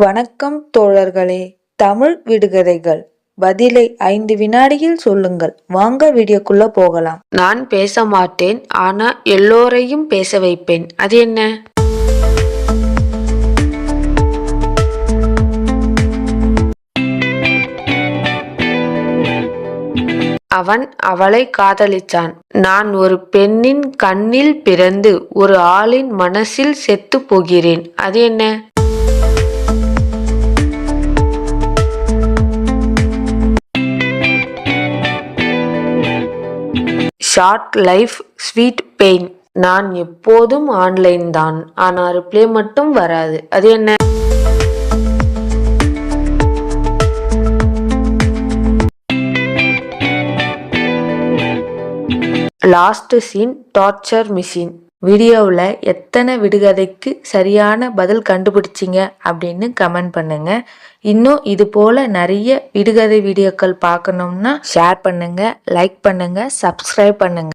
வணக்கம் தோழர்களே தமிழ் விடுகதைகள். பதிலை ஐந்து வினாடியில் சொல்லுங்கள். வாங்க வீடியோக்குள்ள போகலாம். நான் பேச மாட்டேன் ஆனா எல்லோரையும் பேச வைப்பேன். அது என்ன? அவன் அவளை காதலித்தான் நான் ஒரு பெண்ணின் கண்ணில் பிறந்து ஒரு ஆளின் மனசில் செத்து போகிறேன். அது என்ன? ஷார்ட் லைஃப் ஸ்வீட் பெயின் நான் எப்போதும் ஆன்லைன் தான். ஆனால் ரிப்ளை மட்டும் வராது. அது என்ன? லாஸ்ட் சீன் டார்ச்சர் மிஷின் வீடியோவில் எத்தனை விடுகதைக்கு சரியான பதில் கண்டுபிடிச்சிங்க அப்படின்னு கமெண்ட் பண்ணுங்க. இன்னும் இது போல நிறைய விடுகதை வீடியோக்கள் பார்க்கணும்னா ஷேர் பண்ணுங்க லைக் பண்ணுங்க சப்ஸ்கிரைப் பண்ணுங்க.